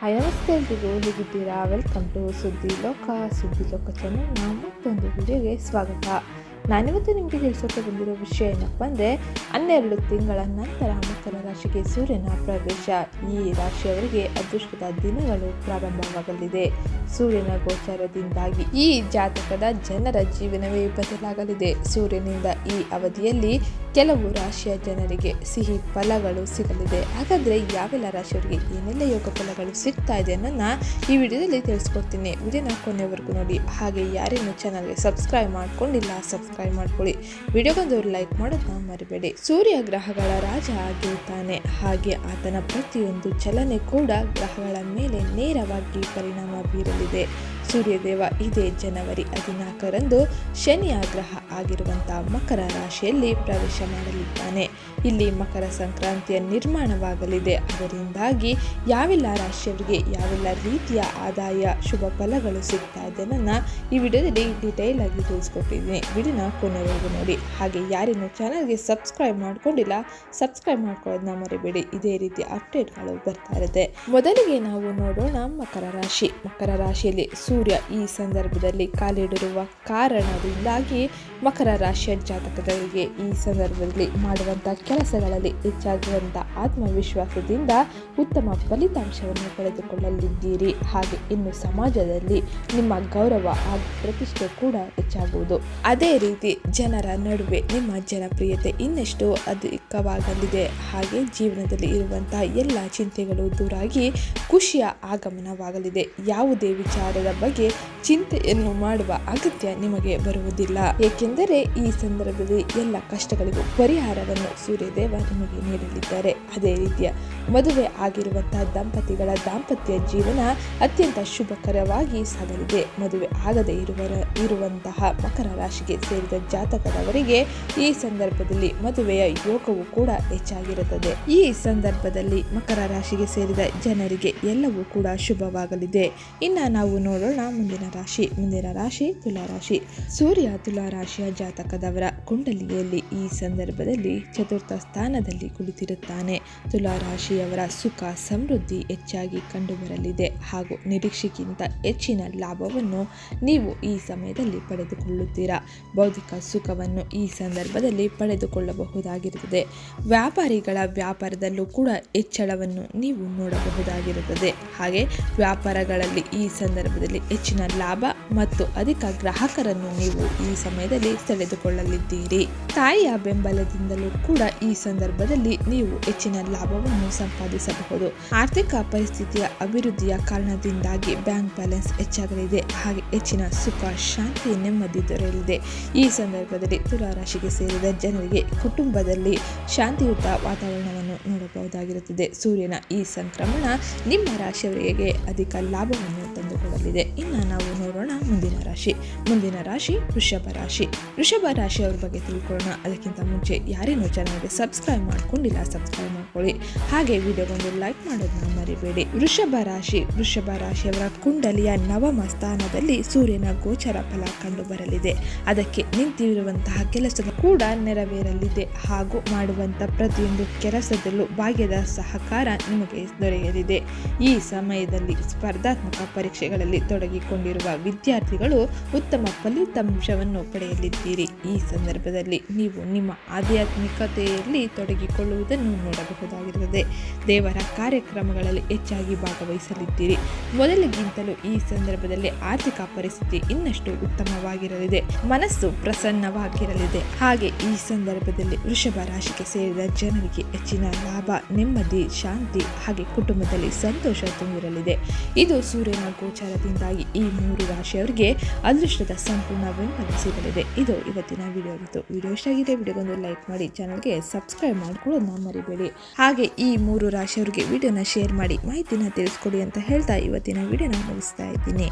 Hi ನಮಸ್ತೆ ಎಲ್ರಿಗೂ ಹೇಗಿದ್ದೀರಾ? ವೆಲ್ಕಮ್ ಟು ಸುದ್ದಿ ಲೋಕ ಸುದ್ದಿ ಲೋಕ ಚಾನಲ್ನ ಮತ್ತೊಂದು ವಿಡಿಯೋಗೆ ಸ್ವಾಗತ. ನಾನಿವತ್ತು ನಿಮಗೆ ತಿಳಿಸೋಕೆ ಬಂದಿರೋ ವಿಷಯ ಏನಪ್ಪ ಅಂದರೆ, ಹನ್ನೆರಡು ತಿಂಗಳ ನಂತರ ಮಕರ ರಾಶಿಗೆ ಸೂರ್ಯನ ಪ್ರವೇಶ. ಈ ರಾಶಿಯವರಿಗೆ ಅದೃಷ್ಟದ ದಿನಗಳು ಪ್ರಾರಂಭವಾಗಲಿದೆ. ಸೂರ್ಯನ ಗೋಚಾರದಿಂದಾಗಿ ಈ ಜಾತಕದ ಜನರ ಜೀವನವೇ ಬದಲಾಗಲಿದೆ. ಸೂರ್ಯನಿಂದ ಈ ಅವಧಿಯಲ್ಲಿ ಕೆಲವು ರಾಶಿಯ ಜನರಿಗೆ ಸಿಹಿ ಫಲಗಳು ಸಿಗಲಿದೆ. ಹಾಗಾದರೆ ಯಾವೆಲ್ಲ ರಾಶಿಯವರಿಗೆ ಏನೆಲ್ಲ ಯೋಗ ಫಲಗಳು ಸಿಗ್ತಾ ಇದೆ ಅನ್ನೋದನ್ನ ಈ ವಿಡಿಯೋದಲ್ಲಿ ತಿಳಿಸ್ಕೊಡ್ತೀನಿ. ವಿಡಿಯೋನ ಕೊನೆವರೆಗೂ ನೋಡಿ. ಹಾಗೆ ಯಾರೇನು ಚಾನಲ್ಗೆ ಸಬ್ಸ್ಕ್ರೈಬ್ ಮಾಡ್ಕೊಂಡಿಲ್ಲ ಸಬ್ಸ್ಕ್ರೈಬ್ ಮಾಡ್ಕೊಳ್ಳಿ. ಬಂದವರು ಲೈಕ್ ಮಾಡೋದನ್ನ ಮರಿಬೇಡಿ. ಸೂರ್ಯ ಗ್ರಹಗಳ ರಾಜ ಆಗಿರ್ತಾನೆ. ಹಾಗೆ ಆತನ ಪ್ರತಿಯೊಂದು ಚಲನೆ ಕೂಡ ಗ್ರಹಗಳ ಮೇಲೆ ನೇರವಾಗಿ ಪರಿಣಾಮ ಬೀರಲಿದೆ ಸೂರ್ಯದೇವ ಇದೇ ಜನವರಿ ಹದಿನಾಲ್ಕರಂದು ಶನಿ ಆಗ್ರಹ ಆಗಿರುವಂತಹ ಮಕರ ರಾಶಿಯಲ್ಲಿ ಪ್ರವೇಶ ಮಾಡಲಿದ್ದಾನೆ. ಇಲ್ಲಿ ಮಕರ ಸಂಕ್ರಾಂತಿಯ ನಿರ್ಮಾಣವಾಗಲಿದೆ. ಅದರಿಂದಾಗಿ ಯಾವೆಲ್ಲ ರಾಶಿಯವರಿಗೆ ಯಾವೆಲ್ಲ ರೀತಿಯ ಆದಾಯ, ಶುಭ ಫಲಗಳು ಸಿಗ್ತಾ ಇದೆ ನನ್ನ ಈ ವಿಡಿಯೋದಲ್ಲಿ ಡೀಟೇಲ್ ಆಗಿ ತಿಳಿಸ್ಕೊಟ್ಟಿದ್ದೀನಿ. ವಿಡಿಯೋನ ಕೊನೆವರೆಗೂ ನೋಡಿ. ಹಾಗೆ ಯಾರೇನು ಚಾನಲ್ಗೆ ಸಬ್ಸ್ಕ್ರೈಬ್ ಮಾಡ್ಕೊಂಡಿಲ್ಲ ಸಬ್ಸ್ಕ್ರೈಬ್ ಮಾಡ್ಕೊಳ್ಳೋದನ್ನ ಮರಿಬೇಡಿ. ಇದೇ ರೀತಿ ಅಪ್ಡೇಟ್ಗಳು ಬರ್ತಾ ಇರುತ್ತೆ. ಮೊದಲಿಗೆ ನಾವು ನೋಡೋಣ ಮಕರ ರಾಶಿ. ಮಕರ ರಾಶಿಯಲ್ಲಿ ಈ ಸಂದರ್ಭದಲ್ಲಿ ಕಾಲಿಡಿರುವ ಕಾರಣದಿಂದಾಗಿ ಮಕರ ರಾಶಿಯ ಜಾತಕದವರಿಗೆ ಈ ಸಂದರ್ಭದಲ್ಲಿ ಮಾಡುವಂಥ ಕೆಲಸಗಳಲ್ಲಿ ಹೆಚ್ಚಾಗುವಂಥ ಆತ್ಮವಿಶ್ವಾಸದಿಂದ ಉತ್ತಮ ಫಲಿತಾಂಶವನ್ನು ಪಡೆದುಕೊಳ್ಳಲಿದ್ದೀರಿ. ಹಾಗೆ ಇನ್ನು ಸಮಾಜದಲ್ಲಿ ನಿಮ್ಮ ಗೌರವ ಹಾಗೂ ಪ್ರತಿಷ್ಠೆ ಕೂಡ ಹೆಚ್ಚಾಗುವುದು. ಅದೇ ರೀತಿ ಜನರ ನಡುವೆ ನಿಮ್ಮ ಜನಪ್ರಿಯತೆ ಇನ್ನಷ್ಟು ಅಧಿಕವಾಗಲಿದೆ. ಹಾಗೆ ಜೀವನದಲ್ಲಿ ಇರುವಂತಹ ಎಲ್ಲ ಚಿಂತೆಗಳು ದೂರಾಗಿ ಖುಷಿಯ ಆಗಮನವಾಗಲಿದೆ. ಯಾವುದೇ ವಿಚಾರದ ಬಗ್ಗೆ ಚಿಂತೆಯನ್ನು ಮಾಡುವ ಅಗತ್ಯ ನಿಮಗೆ ಬರುವುದಿಲ್ಲ. ಏಕೆಂದರೆ ಈ ಸಂದರ್ಭದಲ್ಲಿ ಎಲ್ಲ ಕಷ್ಟಗಳಿಗೂ ಪರಿಹಾರವನ್ನು ಸೂರ್ಯದೇವ ನಿಮಗೆ ನೀಡಲಿದ್ದಾರೆ. ಅದೇ ರೀತಿಯ ಮದುವೆ ಆಗಿರುವಂತಹ ದಂಪತಿಗಳ ದಾಂಪತ್ಯ ಜೀವನ ಅತ್ಯಂತ ಶುಭಕರವಾಗಿ ಸಾಗಲಿದೆ. ಮದುವೆ ಆಗದೇ ಇರುವ ಇರುವಂತಹ ಮಕರ ರಾಶಿಗೆ ಸೇರಿದ ಜಾತಕದವರಿಗೆ ಈ ಸಂದರ್ಭದಲ್ಲಿ ಮದುವೆಯ ಯೋಗವು ಕೂಡ ಹೆಚ್ಚಾಗಿರುತ್ತದೆ. ಈ ಸಂದರ್ಭದಲ್ಲಿ ಮಕರ ರಾಶಿಗೆ ಸೇರಿದ ಜನರಿಗೆ ಎಲ್ಲವೂ ಕೂಡ ಶುಭವಾಗಲಿದೆ. ಇನ್ನು ನಾವು ನೋಡೋಣ ಮುಂದಿನ ರಾಶಿ. ಮುಂದಿನ ರಾಶಿ ತುಲಾರಾಶಿ ಸೂರ್ಯ ತುಲಾರಾಶಿಯ ಜಾತಕದವರ ಕುಂಡಲಿಯಲ್ಲಿ ಈ ಸಂದರ್ಭದಲ್ಲಿ ಚತುರ್ಥ ಸ್ಥಾನದಲ್ಲಿ ಕುಳಿತಿರುತ್ತಾನೆ. ತುಲಾರಾಶಿಯವರ ಸುಖ, ಸಮೃದ್ಧಿ ಹೆಚ್ಚಾಗಿ ಕಂಡುಬರಲಿದೆ ಹಾಗೂ ನಿರೀಕ್ಷೆಗಿಂತ ಹೆಚ್ಚಿನ ಲಾಭವನ್ನು ನೀವು ಈ ಸಮಯದಲ್ಲಿ ಪಡೆದುಕೊಳ್ಳುತ್ತೀರಾ? ಬೌದ್ಧಿಕ ಸುಖವನ್ನು ಈ ಸಂದರ್ಭದಲ್ಲಿ ಪಡೆದುಕೊಳ್ಳಬಹುದಾಗಿರುತ್ತದೆ. ವ್ಯಾಪಾರಿಗಳ ವ್ಯಾಪಾರದಲ್ಲೂ ಕೂಡ ಹೆಚ್ಚಳವನ್ನು ನೀವು ನೋಡಬಹುದಾಗಿರುತ್ತದೆ. ಹಾಗೆ ವ್ಯಾಪಾರಗಳಲ್ಲಿ ಈ ಸಂದರ್ಭದಲ್ಲಿ ಹೆಚ್ಚಿನ ಲಾಭ ಮತ್ತು ಅಧಿಕ ಗ್ರಾಹಕರನ್ನು ನೀವು ಈ ಸಮಯದಲ್ಲಿ ಸೆಳೆದುಕೊಳ್ಳಲಿದ್ದೀರಿ. ತಾಯಿಯ ಬೆಂಬಲದಿಂದಲೂ ಕೂಡ ಈ ಸಂದರ್ಭದಲ್ಲಿ ನೀವು ಹೆಚ್ಚಿನ ಲಾಭವನ್ನು ಸಂಪಾದಿಸಬಹುದು. ಆರ್ಥಿಕ ಪರಿಸ್ಥಿತಿಯ ಅಭಿವೃದ್ಧಿಯ ಕಾರಣದಿಂದಾಗಿ ಬ್ಯಾಂಕ್ ಬ್ಯಾಲೆನ್ಸ್ ಹೆಚ್ಚಾಗಲಿದೆ. ಹಾಗೆ ಹೆಚ್ಚಿನ ಸುಖ, ಶಾಂತಿ, ನೆಮ್ಮದಿ ದೊರೆಯಲಿದೆ. ಈ ಸಂದರ್ಭದಲ್ಲಿ ತುಲಾರಾಶಿಗೆ ಸೇರಿದ ಜನರಿಗೆ ಕುಟುಂಬದಲ್ಲಿ ಶಾಂತಿಯುತ ವಾತಾವರಣವನ್ನು ನೋಡಬಹುದಾಗಿರುತ್ತದೆ. ಸೂರ್ಯನ ಈ ಸಂಕ್ರಮಣ ನಿಮ್ಮ ರಾಶಿಯವರಿಗೆ ಅಧಿಕ ಲಾಭವನ್ನು ತಂದುಕೊಡಲಿದೆ ಇನ್ನು ನಾವು ನೋಡೋಣ ಮುಂದಿನ ರಾಶಿ. ಮುಂದಿನ ರಾಶಿ ವೃಷಭ ರಾಶಿ. ವೃಷಭ ರಾಶಿಯವ್ರ ಬಗ್ಗೆ ತಿಳ್ಕೊಳ್ಳೋಣ. ಅದಕ್ಕಿಂತ ಮುಂಚೆ ಯಾರೇನೋ ಚಾನಲ್ಗೆ ಸಬ್ಸ್ಕ್ರೈಬ್ ಮಾಡ್ಕೊಂಡಿಲ್ಲ ಸಬ್ಸ್ಕ್ರೈಬ್ ಮಾಡ್ಕೊಳ್ಳಿ. ಹಾಗೆ ವಿಡಿಯೋಗೊಂದು ಲೈಕ್ ಮಾಡೋದನ್ನ ಮರಿಬೇಡಿ. ವೃಷಭ ರಾಶಿ, ವೃಷಭ ರಾಶಿಯವರ ಕುಂಡಲಿಯ ನವಮ ಸ್ಥಾನದಲ್ಲಿ ಸೂರ್ಯನ ಗೋಚರ ಫಲ ಕಂಡು ಬರಲಿದೆ. ಅದಕ್ಕೆ ನಿಂತಿರುವಂತಹ ಕೆಲಸ ಕೂಡ ನೆರವೇರಲಿದೆ. ಹಾಗೂ ಮಾಡುವಂತ ಪ್ರತಿಯೊಂದು ಕೆಲಸದಲ್ಲೂ ಭಾಗ್ಯದ ಸಹಕಾರ ನಿಮಗೆ ದೊರೆಯಲಿದೆ. ಈ ಸಮಯದಲ್ಲಿ ಸ್ಪರ್ಧಾತ್ಮಕ ಪರೀಕ್ಷೆಗಳಲ್ಲಿ ತೊಡಗಿಕೊಂಡಿರುವ ವಿದ್ಯಾರ್ಥಿಗಳು ಉತ್ತಮ ಫಲಿತಾಂಶವನ್ನು ಪಡೆಯಲಿದ್ದೀರಿ. ಈ ಸಂದರ್ಭದಲ್ಲಿ ನೀವು ನಿಮ್ಮ ಆಧ್ಯಾತ್ಮಿಕತೆಯಲ್ಲಿ ತೊಡಗಿಕೊಳ್ಳುವುದನ್ನು ನೋಡಬಹುದಾಗಿರುತ್ತದೆ. ದೇವರ ಕಾರ್ಯಕ್ರಮಗಳಲ್ಲಿ ಹೆಚ್ಚಾಗಿ ಭಾಗವಹಿಸಲಿದ್ದೀರಿ. ಮೊದಲಿಗಿಂತಲೂ ಈ ಸಂದರ್ಭದಲ್ಲಿ ಆರ್ಥಿಕ ಪರಿಸ್ಥಿತಿ ಇನ್ನಷ್ಟು ಉತ್ತಮವಾಗಿರಲಿದೆ. ಮನಸ್ಸು ಪ್ರಸನ್ನವಾಗಿರಲಿದೆ. ಹಾಗೆ ಈ ಸಂದರ್ಭದಲ್ಲಿ ವೃಷಭ ರಾಶಿಗೆ ಸೇರಿದ ಜನರಿಗೆ ಹೆಚ್ಚಿನ ಲಾಭ, ನೆಮ್ಮದಿ, ಶಾಂತಿ ಹಾಗೆ ಕುಟುಂಬದಲ್ಲಿ ಸಂತೋಷ ತುಂಬಿರಲಿದೆ. ಇದು ಸೂರ್ಯನ ಗೋಚಾರದಿಂದಾಗಿ ಈ ಮೂರು ರಾಶಿಯವರಿಗೆ ಅದೃಷ್ಟದ ಸಂಪೂರ್ಣ ಬೆಂಬಲ ಸಿಗಲಿದೆ. ಇದು ಇವತ್ತಿನ ವಿಡಿಯೋ ಆಗಿತ್ತು ವಿಡಿಯೋ ಇಷ್ಟ ಆಗಿದೆ ವಿಡಿಯೋಗೊಂದು ಲೈಕ್ ಮಾಡಿ, ಚಾನಲ್ಗೆ ಸಬ್ಸ್ಕ್ರೈಬ್ ಮಾಡ್ಕೊಳ್ಳೋದನ್ನ ಮರಿಬೇಡಿ. ಹಾಗೆ ಈ ಮೂರು ರಾಶಿಯವರಿಗೆ ವಿಡಿಯೋನ ಶೇರ್ ಮಾಡಿ, ಮಾಹಿತಿನ ತಿಳಿಸ್ಕೊಡಿ ಅಂತ ಹೇಳ್ತಾ ಇವತ್ತಿನ ವಿಡಿಯೋನ ಮುಗಿಸ್ತಾ ಇದ್ದೀನಿ.